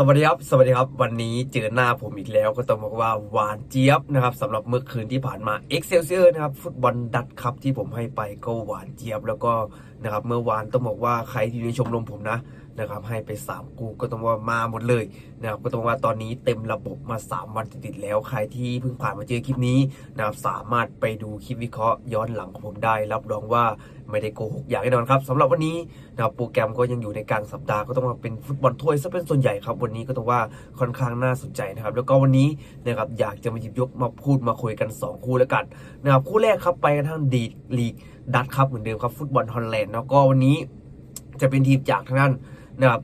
สวัสดีครับ สวัสดีครับ วันนี้เจอหน้าผมอีกแล้วก็ต้องบอกว่าหวานเจี๊ยบนะครับสำหรับเมื่อคืนที่ผ่านมา Excelsior นะครับฟุตบอลดัดครับที่ผมให้ไปก็หวานเจี๊ยบแล้วก็นะครับเมื่อวานต้องบอกว่าใครที่อยู่ในชมรมผมนะ นะครับให้ไป 3 กูก็ต้องว่ามาหมดเลยนะครับก็ต้องว่าตอนนี้เต็มระบบมา 3 วันติดๆแล้วใครที่เพิ่งผ่านมาเจอคลิปนี้นะครับสามารถไปดูคลิปวิเคราะห์ย้อนหลังของผมได้ รับรองว่าไม่ได้โกหกอย่างแน่นอนครับสำหรับวันนี้นะครับโปรแกรมก็ยังอยู่ในกลางสัปดาห์ก็ต้องมาเป็นฟุตบอลถ้วยซะเป็นส่วนใหญ่ครับ วันนี้ก็ต้องว่าค่อนข้างน่าสนใจนะครับ แล้วก็วันนี้นะครับอยากจะมาหยิบยกมาพูดมาคุยกัน 2 คู่แล้วกันนะครับคู่แรกครับไปกันทางดีลีกดัตครับเหมือนเดิมครับฟุตบอลฮอลแลนด์แล้วก็วันนี้จะเป็นทีมจากทางด้าน นะครับ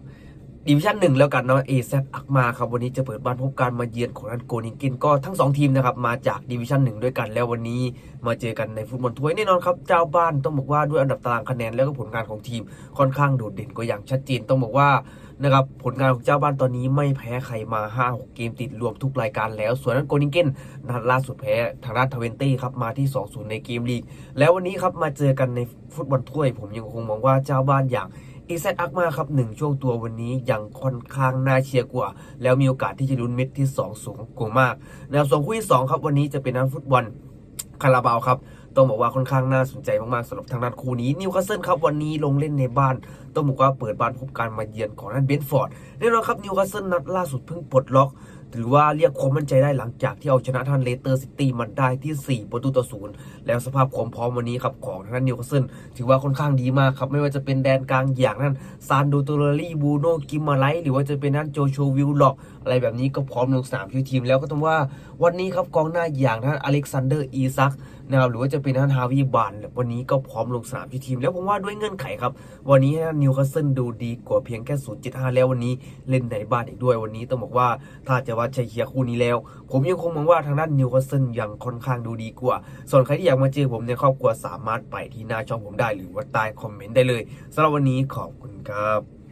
ดิวิชั่นหนึ่งแล้วกันเนาะเอซอักมาครับวันนี้จะเปิดบ้านพบการมาเยือนของนันโกนิงกินก็ทั้งสองทีมนะครับมาจากดิวิชั่นหนึ่งด้วยกัน แล้ววันนี้มาเจอกันในฟุตบอลถ้วยแน่นอนครับเจ้าบ้านต้องบอกว่าด้วยอันดับตารางคะแนนแล้วก็ผลงานของทีมค่อนข้างโดดเด่นก็อย่างชัดเจนต้องบอกว่านะครับผลงานของเจ้าบ้านตอนนี้ไม่แพ้ใครมา 5-6 เกมติดรวมทุกรายการแล้ว ส่วนนั้นโกนิงเกนนัดล่าสุดแพ้ทางด้านทเวนตี้ครับมาที่ 2-0 ในเกมลีก แล้ววันนี้ครับมาเจอกันในฟุตบอลถ้วย ผมยังคงมองว่าเจ้าบ้านอย่าง อีเซตอักมาครับหนึ่งช่วงตัววันนี้ยังค่อนข้างน่าเชียร์กว่า แล้วมีโอกาสที่จะลุ้นเม็ดที่ 2 สูงกว่ามากนะครับส่วนคู่ที่2ครับวันนี้จะเป็นนักฟุตบอลคาราบาวครับต้องบอกว่าค่อนข้างน่าสนใจมากๆสำหรับทางด้านคู่นี้นิวคาสเซิลครับวันนี้ลงเล่นในบ้าน ต้องบอกว่าเปิดบ้านพบการมาเยือนของนันเบนฟอร์ดแน่นอนครับนิวคาสเซิลนัดล่าสุดเพิ่งปลดล็อก ถือว่าเรียกความมั่นใจได้หลังจากที่เอาชนะท่านเลสเตอร์ซิตี้มันได้ที่ 4 ประตูต่อศูนย์แล้วสภาพความพร้อมวันนี้ครับของทางด้านนิวคาสเซิลถือว่าค่อนข้างดีมากครับ ไม่ว่าจะเป็นแดนกลางอย่างนั้นซานโดโตเรลี่บูโนกิมมาไลหรือว่าจะเป็นนั่นโจโชวิลล็อกอะไรแบบนี้ก็พร้อมลงสนามช่วยทีมแล้วก็ต้องว่าวันนี้ครับกองหน้าอย่างท่านอเล็กซานเดอร์อีซักนะครับหรือว่าจะเป็นท่านฮาวิบานวันนี้ก็พร้อมลงสนามช่วยทีม แล้วผมว่าด้วยเงื่อนไขครับ วันนี้นิวคาสเซิลดูดีกว่าเพียงแค่0.5แล้ววันนี้เล่นในบ้านอีกด้วยวันนี้ต้องบอกว่าถ้าจะวัดชัยเคียร์คู่นี้แล้ว ผมยังคงมองว่าทางด้านนิวคาสเซิลยังค่อนข้างดูดีกว่า ส่วนใครที่อยากมาเจอผมในครอบครัวสามารถไปที่หน้าช่องผมได้หรือว่าใต้คอมเมนต์ได้เลยสำหรับวันนี้ขอบคุณครับ